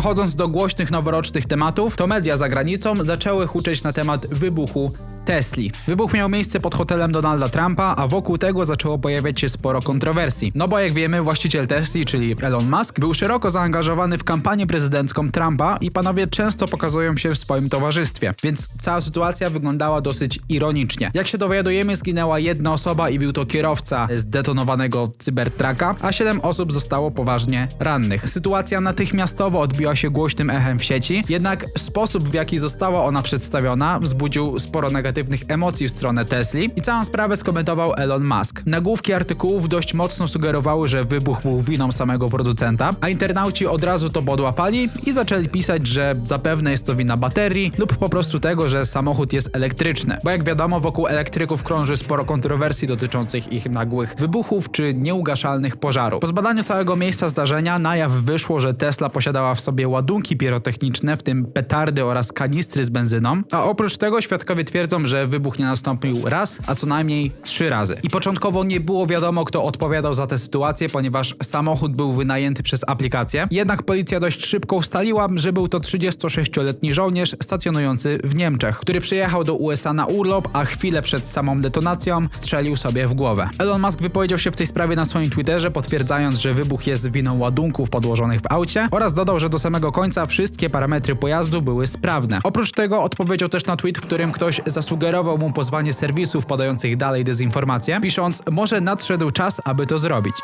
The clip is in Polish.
przechodząc do głośnych noworocznych tematów, to media za granicą zaczęły huczeć na temat wybuchu Tesli. Wybuch miał miejsce pod hotelem Donalda Trumpa, a wokół tego zaczęło pojawiać się sporo kontrowersji. No bo jak wiemy, właściciel Tesli, czyli Elon Musk, był szeroko zaangażowany w kampanię prezydencką Trumpa i panowie często pokazują się w swoim towarzystwie. Więc cała sytuacja wyglądała dosyć ironicznie. Jak się dowiadujemy, zginęła jedna osoba i był to kierowca zdetonowanego cybertraka, a siedem osób zostało poważnie rannych. Sytuacja natychmiastowo odbiła się głośnym echem w sieci, jednak sposób w jaki została ona przedstawiona wzbudził sporo negatywnych emocji w stronę Tesli i całą sprawę skomentował Elon Musk. Nagłówki artykułów dość mocno sugerowały, że wybuch był winą samego producenta, a internauci od razu to podłapali i zaczęli pisać, że zapewne jest to wina baterii lub po prostu tego, że samochód jest elektryczny. Bo jak wiadomo, wokół elektryków krąży sporo kontrowersji dotyczących ich nagłych wybuchów czy nieugaszalnych pożarów. Po zbadaniu całego miejsca zdarzenia na jaw wyszło, że Tesla posiadała w sobie ładunki pirotechniczne, w tym petardy oraz kanistry z benzyną, a oprócz tego świadkowie twierdzą, że wybuch nie nastąpił raz, a co najmniej trzy razy. I początkowo nie było wiadomo, kto odpowiadał za tę sytuację, ponieważ samochód był wynajęty przez aplikację. Jednak policja dość szybko ustaliła, że był to 36-letni żołnierz stacjonujący w Niemczech, który przyjechał do USA na urlop, a chwilę przed samą detonacją strzelił sobie w głowę. Elon Musk wypowiedział się w tej sprawie na swoim Twitterze, potwierdzając, że wybuch jest winą ładunków podłożonych w aucie oraz dodał, że do samego końca wszystkie parametry pojazdu były sprawne. Oprócz tego odpowiedział też na tweet, w którym ktoś zasugerował mu pozwanie serwisów podających dalej dezinformację, pisząc, może nadszedł czas, aby to zrobić.